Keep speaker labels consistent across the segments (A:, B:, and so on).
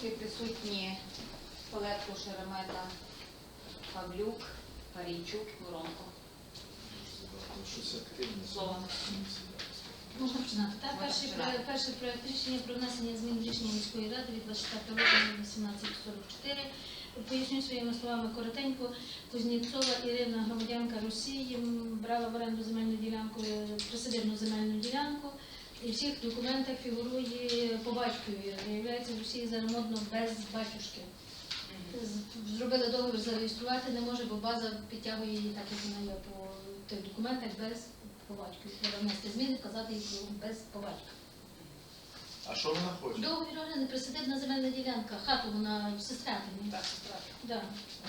A: комісії присутні Палетко, Шеремета, Павлюк, Парійчук, Воронко.
B: Щось активне.
A: Слово.
C: Можна починати. Так,
A: Можна
C: перший,
A: починати.
C: про- перший проект рішення про внесення змін в рішення міської ради від 24 липня 1844. Поясню своїми словами коротенько. Кузнєцова Ірина, громадянка Росії, м, брала в оренду земельну ділянку, е, присадибну земельну ділянку. І в всіх документах фігурує по батькові. Виявляється, в Росії зараз модно без батюшки. З- Зробили договір зареєструвати, не може, бо база підтягує її так, як вона є по тих документах без по батькові. Треба внести зміни, вказати їх без по батькові.
B: А що вона хоче?
C: Договір оренди присадибна земельна ділянка, хату вона в сестрятині.
A: Так, сестра.
C: Да.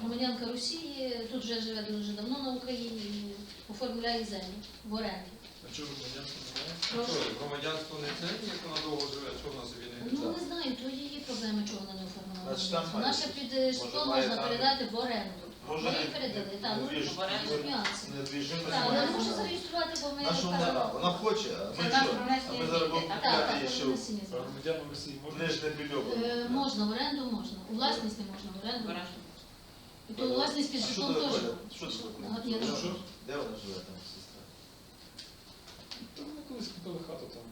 C: Громадянка Росії, тут вже живе дуже давно на Україні, і оформляє землю в оренду.
D: А чого громадянство немає?
C: Прошу.
E: Що, громадянство не це, як вона довго живе, що вона собі не
C: Ну не знаю, то її проблеми, чого вона не оформила.
B: Значить, там має
C: Наша
B: щось.
C: під
B: Може,
C: житло
B: має
C: можна
B: там-
C: передати в оренду.
B: Може,
C: Ми
B: не-
C: її передали, так, ну
B: недвіж-
A: в оренду.
C: нюанси.
B: недвіжиме
C: Так, вона може зареєструвати, бо ми
B: На що вона?
C: вказали-
B: Вона хоче, а ми
A: Це
B: що? А ми
A: так?
B: Купляти
C: так,
B: ще
C: це внесення
D: А
C: змін.
D: громадянам Росії можна?
B: нижне більово.
C: Е, Можна, в оренду можна. У власність не можна, в оренду можна. І то у власність під
B: А що
C: житлом
B: ти
C: теж.
B: Що ти
C: я
D: Що?
B: Де вона живе там,
D: То вони колись купили хату там.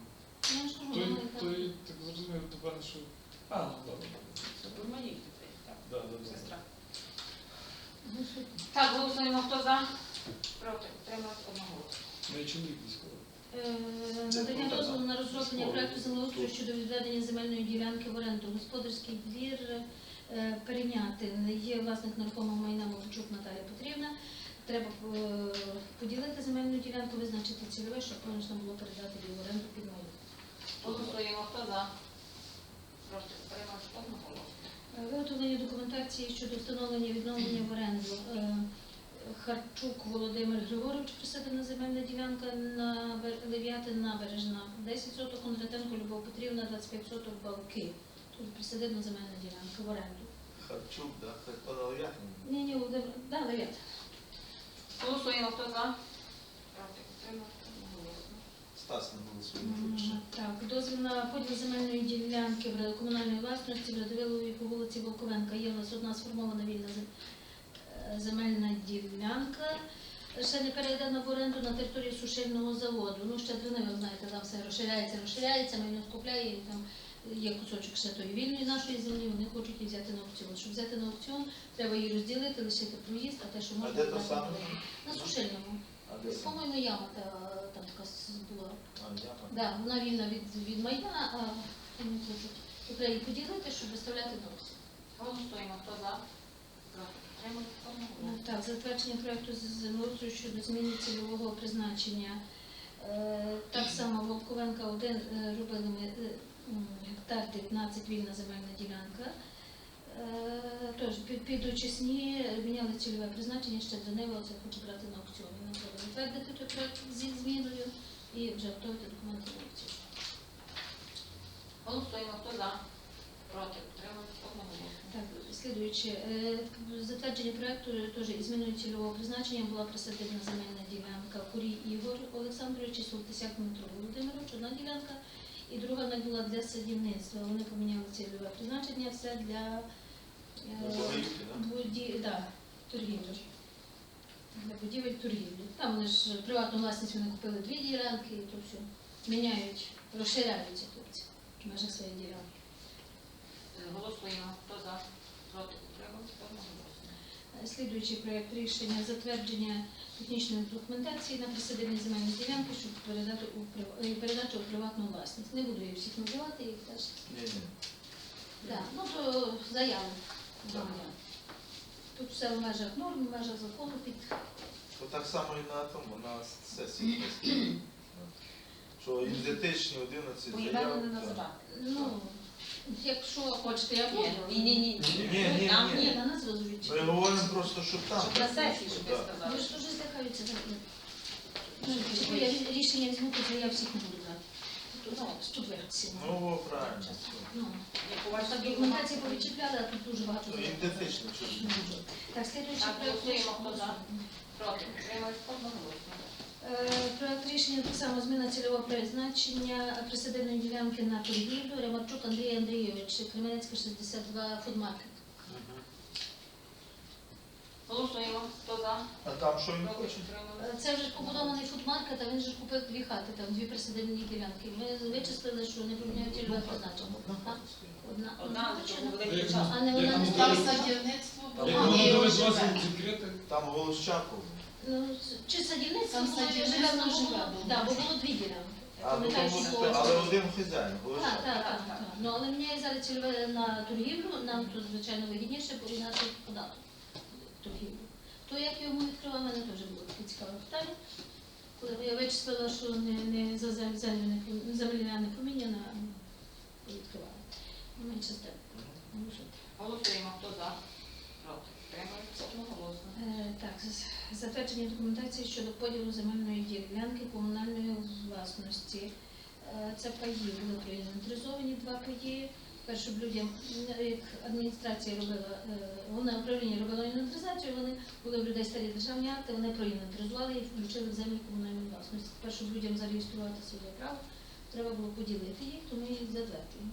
C: Ж кажу,
D: Той,
C: вона яка-
D: той, так зрозумів, тепер, що... А, ну, добре.
A: Ви мої дітей, так.
D: Да, да, да.
A: Сестра.
C: Ну, що?
A: Так, голосуємо, хто за? Проти. Утрималась одноголосно.
D: Ну і чоловік військовий.
C: Е, Надання дозволу на розроблення проекту землеустрою щодо відведення земельної ділянки в оренду. Господарський двір е, перейняти. Є власник нерухомого майна Мовчук Наталія Петрівна. Треба е, поділити земельну ділянку, визначити цільове, щоб можна було передати її в оренду під майно.
A: Голосуємо, хто за? Одноголосно.
C: Е, Виготовлення документації щодо встановлення відновлення в оренду. Е, Харчук Володимир Григорович присадена земельна ділянка на Лев'ятин набережна. 10 соток Кондратенко Любов Петрівна, 25 соток Балки. Тут присадибна земельна ділянка в оренду.
B: Харчук, да? Так, вона Лев'ятин.
C: Ні, ні, Володимир, да, Лев'ятин.
A: Голосуємо, хто за? Проти.
B: Стас не голосує.
C: Так, дозвіл на поділ земельної ділянки в ре- комунальної власності в Радивилові по вулиці Волковенка. Є у нас одна сформована вільна зем- е, земельна ділянка. Ще не перейдена в оренду на території сушильного заводу. Ну, ще дрини, ви знаєте, там все розширяється, розширяється, майно скупляє, і там є кусочок ще тої вільної нашої землі, вони хочуть її взяти на аукціон. Щоб взяти на аукціон, треба її розділити, лишити проїзд, а те, що можна
B: де то саме?
C: На сушильному.
B: А де?
C: По-моєму, яма та, там така с- була.
B: А, яма.
C: Да, вона вільна від, від майна, а вони хочуть. То треба її поділити, щоб виставляти на аукціон.
A: Голосуємо, хто за? Проти. Одноголосно.
C: Так, затвердження проекту з землеустрою щодо зміни цільового призначення. Е, Так само Волковенка 1 е, робили ми е, гектар 19 вільна земельна ділянка. Е, Тож під, під очисні міняли цільове призначення ще до неї, оце хочу брати на аукціоні. Нам треба затвердити той проект зі зміною і вже готувати документи на аукціон.
A: Голосуємо, хто за? Проти. Утрималась одноголосно.
C: Так, слідуючи, е, затвердження проекту теж із зміною цільового призначення була присадибна земельна ділянка Курій Ігор Олександрович і Солтисяк Дмитро Володимирович, одна ділянка, і друга вона була для садівництва. Вони поміняли цільове призначення, все для е,
B: да?
C: буді... да, торгівлі. Для будівель торгівлі. Там вони ж приватну власність вони купили дві ділянки і то все. Міняють, розширяються хлопці в межах своєї ділянки.
A: Е, Голосуємо, хто за? Проти. Одноголосно.
C: Слідуючий проект рішення затвердження технічної документації на присадибні земельні ділянки, щоб передати у прив- е, передачу у приватну власність. Не буду їх всіх називати, їх теж. Да. Ну то заяви громадян. Тут все в межах норм, в межах закону під
B: То так само і на тому, на сесії. просто. Що ідентичні 11
A: Поіменно
B: заяв.
A: не
B: так.
A: називати.
C: ну, якщо хочете, я буду.
A: Ні, ні, ні.
B: Ні, ні, ні,
A: Там
B: ні.
C: На нас розвідчі.
B: Ми говоримо просто, щоб там.
A: Щоб на сесії, щоб ви
B: Так.
C: Ви ж дуже ну. Ну, якщо я рішення візьму, то я всіх не буду брати. Тут, тут.
B: Ну, о, правильно.
C: Ну,
A: Як у вас
C: документації а тут дуже багато.
B: Ну, ідентично.
C: Так, слідуючий
A: Так,
C: проект
A: голосуємо,
C: рішення.
A: хто за? Проти. Утрималась одноголосно.
C: Е, Проект рішення так само зміна цільового призначення присадибної ділянки на торгівлю. Ремарчук Андрій Андрійович, Кременецька 62, фудмаркет.
A: Голосуємо. Хто за?
B: А там що він хоче?
C: Це вже ж побудований фудмаркет, а він же ж купив дві хати, там дві присадибні ділянки. Ми вичислили, що не поміняють цільове призначення. А? Одна,
A: Одна.
C: А не вона не
D: Там
C: стала.
F: садівництво
B: Там Голощаков.
C: Ну, чи садівництво
F: Там
C: було,
F: садівництво
C: живе,
F: було.
C: Так, бо було дві ділянки.
B: А, ну,
C: Пам'ятаю,
B: тому,
C: що було.
B: але один хазяїн,
C: Так, так, так, так. Ну, але мені зараз цільове на торгівлю, нам тут, звичайно, вигідніше порівняти податок торгівлю. То як його ми відкривали, мене теж було таке цікаве питання. Коли я вичислила, що не, не за зем- землю не пом- земля не поміняна, а відкривала. Ну, Менше з тим.
A: Голосуємо. Хто за?
C: Е, Так, затвердження документації щодо поділу земельної ділянки комунальної власності. Е, Це паї були проінвентаризовані, два паї. Перше людям, м, як адміністрація робила, е, головне управління робило інвентаризацію, вони були в людей старі державні акти, вони проінвентаризували і включили в землі комунальної власності. Тепер, щоб людям зареєструвати своє право, треба було поділити їх, то ми їх затверджуємо.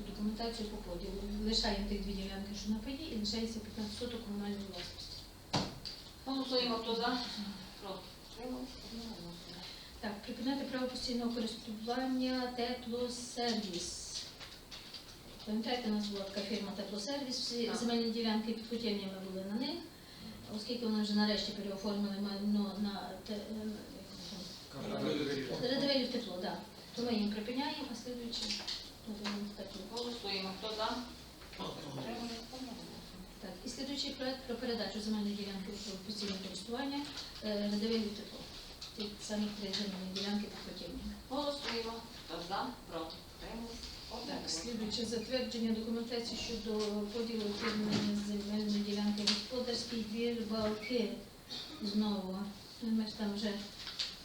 C: Ту документацію по поділу. Лишаємо тих дві ділянки, що на паї, і лишається 15 соток комунальної власності.
A: Голосуємо. Хто за? Проти
C: Так, припинити право постійного користування теплосервіс. Пам'ятаєте, у нас була така фірма теплосервіс, всі
A: Так.
C: земельні ділянки під котельнями були на них. Оскільки вони вже нарешті переоформили майно на те- е, Радивилів тепло, так. То ми їм припиняємо, а слідуючи надаємо тепло.
A: Голосуємо. Хто за? Проти утримались. Одноголосно.
C: Так, і слідуючий проект про передачу земельної ділянки в постійне користування е, Радивилів тепло. Ті самі три земельні ділянки під котельнями.
A: Голосуємо. Хто за? Проти.
C: Так, слідуюче затвердження документації щодо поділу об'єднання земельної ділянки господарський двір балки. Знову. Ми ж там вже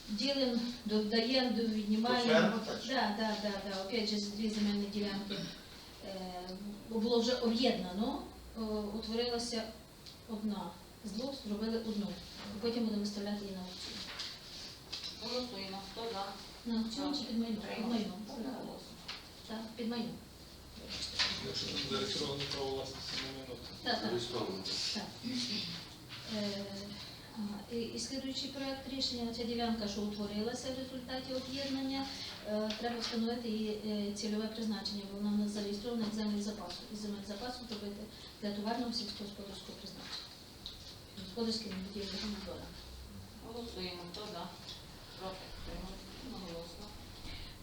C: ділимо, додаємо, віднімаємо.
B: та?
C: Так, так, так, так. Опять же, дві земельні ділянки. Е, було вже об'єднано, утворилася одна. З двох зробили одну. І потім будемо виставляти її на аукціон.
A: Голосуємо. Хто за?
C: На аукціон чи під майно? Під майно. Так, під майно.
D: якщо там зареєстровано право власності на минуту.
C: Так, так.
G: Зареєстровано.
C: Так. Е. І, і слідуючий проект рішення, ця ділянка, що утворилася в результаті об'єднання, е, треба встановити її е, цільове призначення, бо вона нас зареєстрована як землі запасу. І земель запасу зробити для товарного сільськогосподарського призначення. Господарським будівельним збором.
A: Голосуємо. Хто за? Проти.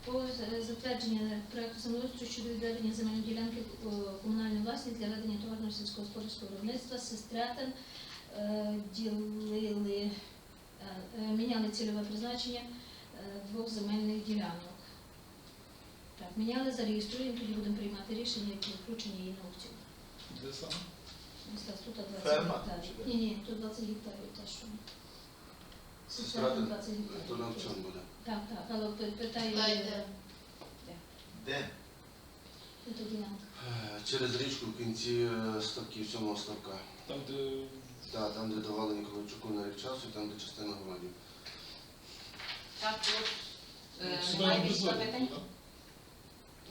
C: По затвердження проекту землеустрою щодо відведення земельної ділянки комунальної власності для ведення товарного сільськогосподарського виробництва сестрятин ділили, е, е, міняли цільове призначення е, двох земельних ділянок. Так, міняли, зареєструємо, тоді будемо приймати рішення про включення її на аукціон.
D: Де саме?
C: Ось так, тут 20
B: Ферма
C: гектарів. Ні, ні, тут 20 гектарів те, що.
G: Сестрятин?
C: 20
G: То на аукціон буде.
C: Так, так, але питаю.
F: Та йде.
B: Де?
C: Тут ділянка.
G: Е, Через річку в кінці е, ставків, сьомого ставка.
D: Там, де
G: Та, там, де давали Ніколайчуку на рік часу, і там, де частина городів.
A: Так, тут е,
D: сюди
A: немає більше запитань?
D: так?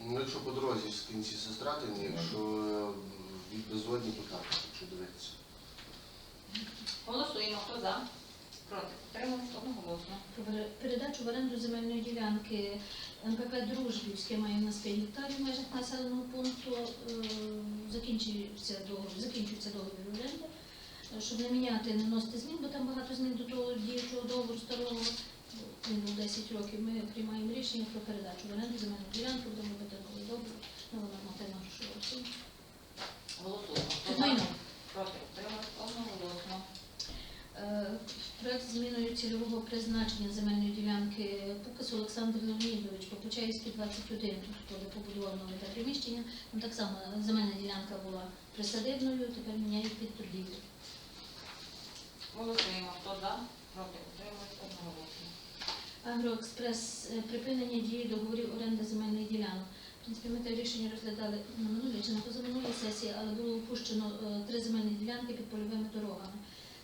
G: Ну, якщо по дорозі з кінці сестратин, якщо е, від безодні, то так, якщо дивитися.
A: Голосуємо. Хто за? Проти утримались. Одноголосно.
C: Про пере- передачу в оренду земельної ділянки МПП Дружбівське має на 5 гектарів в межах населеного пункту. Е, Закінчується договір, закінчується договір оренди. Щоб не міняти, не вносити змін, бо там багато змін до того діючого договору старого. Був 10 років. Ми приймаємо рішення про передачу в оренду земельної ділянки, будемо робити новий договір, нова нормативна грошова оцінка.
A: Голосуємо. Хто за?
C: майном.
A: Проти утримались. Одноголосно.
C: Е, Проект з зміною цільового призначення земельної ділянки Пукас Олександр Леонідович, по Почаївській 21, тут буде побудовано нове те приміщення. Там так само земельна ділянка була присадибною, тепер міняють під торгівлю.
A: Голосуємо. Хто за? Проти утримались. Одноголосно.
C: Агроекспрес е, припинення дії договорів оренди земельних ділянок. В принципі, ми те рішення розглядали на минулій чи на позаминулій сесії, але було опущено е, три земельні ділянки під польовими дорогами.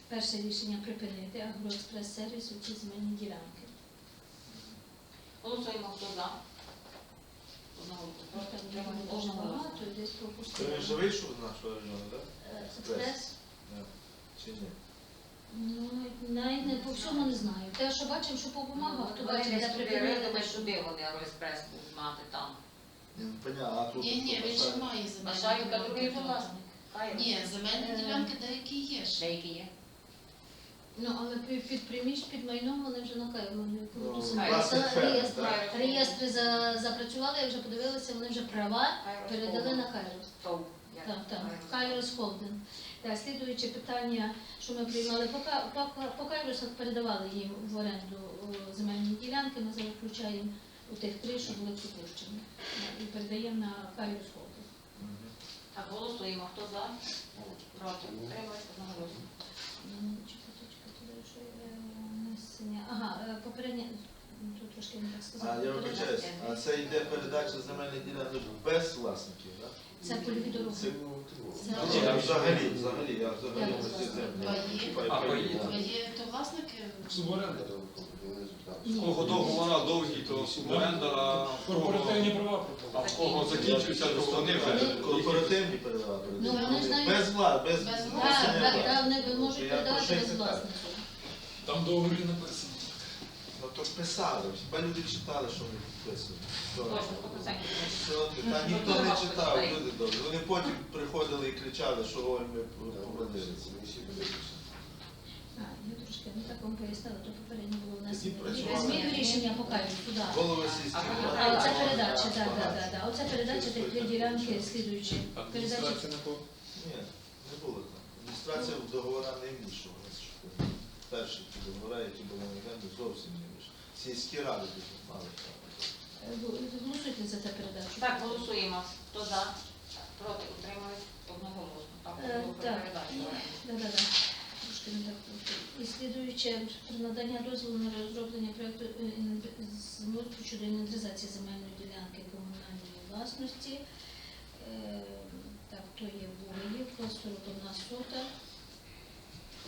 C: Перше рішення припинити агроекспрес-сервіс у ці земельні ділянки.
A: Голосуємо, хто за. Одноголосно.
C: Так
A: утримались,
C: багато, і десь
B: Це він вже вийшов з нашого району, так?
C: Е, Експрес.
B: Чи ні?
C: Ну, навіть не по всьому не знаю. Те, що бачимо, що по бумагах, то бачимо,
A: вони
C: де припинили.
A: ридами,
C: де-
A: сюди вони Аgroекспрес будуть мати там.
B: Ні, ну, понятно, а тут...
F: Ні, ні, він ще має
A: Бажаю, та другий
F: земельні
A: власник. Хай
F: Ні, земельні
C: Е,
F: ділянки деякі є ще.
A: Деякі є.
C: Ну, але під, під приміщ, під майном вони вже на Києві. Вони
B: Ну,
A: власне,
C: реєстри, реєстри,
B: так.
C: реєстри за, запрацювали, я вже подивилася, вони вже права передали на Кайрос.
A: Як
C: Так, так,
A: Кайрос.
C: Кайрос Холдинг. Так, слідуюче питання, що ми приймали по, Ка- по, по Кайросах, передавали їм в оренду земельні ділянки, ми зараз включаємо у тих три, що були припущені. І передаємо на Холдинг.
B: Мгм.
A: Так, голосуємо. Хто за? Проти, утримались, одноголосно.
C: Чекайте, чекайте, що е. Ага, е, попереднє,
B: А я вибачаюсь, а це йде передача земельних ділянок без власників, так?
C: Це польові дороги.
B: Це Ні, я взагалі, взагалі, я взагалі
C: Я
B: ці землі.
E: А,
B: паї,
F: є то власники?
D: Суборенда.
C: Ні.
E: Кого договора довгі, то суборенда, а кого-
D: права
E: а в кого закінчився, то вони вже
B: Корпоративні передавати.
C: Ну, вони ж навіть-
B: Без вла, без
C: Так, так,
B: власників.
C: так, вони можуть
B: Я
C: передавати без власників.
D: Там договорі написано.
B: То ж писали, хіба люди читали, що вони підписують. Що?
A: Точно, 100%.
B: Що ти? Та ніхто не читав, люди добрі. Вони потім приходили і кричали, що ой, ми побратилися.
C: А, я трошки не так вам пояснила, то попередньо було
B: Тоді
C: внесено.
B: працювали.
C: Змін рішення по Кайросу, так.
B: Голови сільських
A: А,
C: оце передача,
B: Так,
C: так, так,
B: так.
C: Оце передача тих ділянки слідуючі. Передача.
B: Ні, не було так. Адміністрація в договора не вмішувалася. Перші ті договори, які були на зовсім не вмішувалися. Сільські ради дуже мали право.
C: Е, ви Голосуйте за це передачу.
A: Так, голосуємо. Хто за? Проти, утримались, одноголосно. Так,
C: Е,
A: було
C: так.
A: передачу.
C: Да, да, да. Трошки не так. І слідуюче про надання дозволу на розроблення проєкту е, щодо інвентаризації земельної ділянки комунальної власності. Е, Так, то є Бугаївка, 41 сота.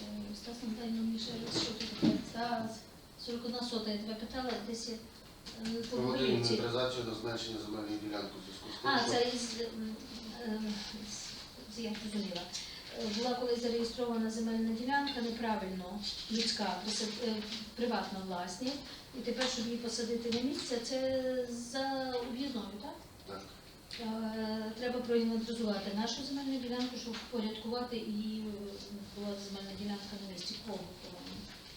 C: Е, Стас, що тут таке. Та 41 сота, я тебе питала, десь є, е, по
G: Проводили
C: Бугаївці.
G: інвентаризацію на зменшення земельної ділянки в зв'язку з тим,
C: А,
G: що
C: це із, е, з- я зрозуміла. Е, Була колись зареєстрована земельна ділянка неправильно, людська, присад- е, приватна власність. І тепер, щоб її посадити на місце, це за об'їзною, так? Е, Треба проінвентаризувати нашу земельну ділянку, щоб впорядкувати і е, була земельна ділянка на місці кого.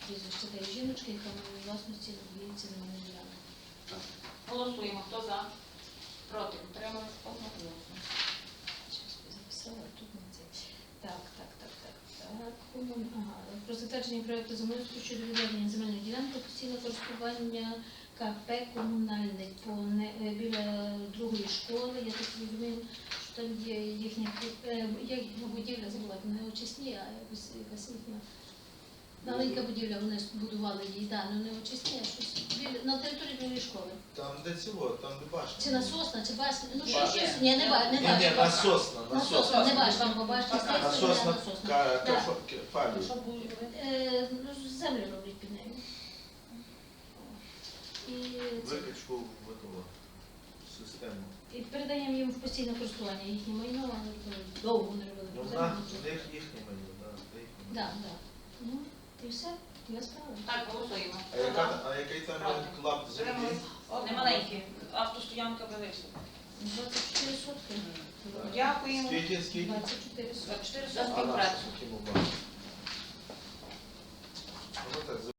C: Прізвище тієї жіночки, яка має власності надається земельна ділянка.
A: Голосуємо. Хто за? Проти, утримались, одноголосно.
C: Так, так, так, так, так. Ага. Про затвердження проекту землеустрою щодо відведення земельної ділянки постійного користування КП комунальний по не- е, біля другої школи. Я так розумію, що там є їхня е, їхня будівля, забула, не очисні, а якось якась їхня. Маленька будівля, вони будували її, да, ну не очисні, а щось біля на території другої школи.
B: Там де цього, там де башня.
C: Чи насосна, чи башня? Ну що
A: Башня.
C: щось? Ні, не ба- не
B: Ні, ні,
C: башня.
B: насосна, насосна.
C: Насосна, не башня, бо башня стоїть,
B: Насосна
C: насосна.
B: ка-
C: Так.
B: кафа- кефалію.
C: Е, ну, землю роблять під і,
B: викачку в этого, систему.
C: і передаємо їм в постійне користування їхнє майно, але то довго не робили.
B: Ну, Так, нас їхнє майно,
C: да, це так. Ну, і все, я справа.
A: Так, голосуємо.
B: А яка
A: та-
B: а який там
A: Правда.
B: клап землі?
A: Отримали. Немаленькі. Автостоянка велична.
C: 24 сотки.
A: Дякуємо.
B: Скільки, скільки?
C: 24 сотки.
A: 24 За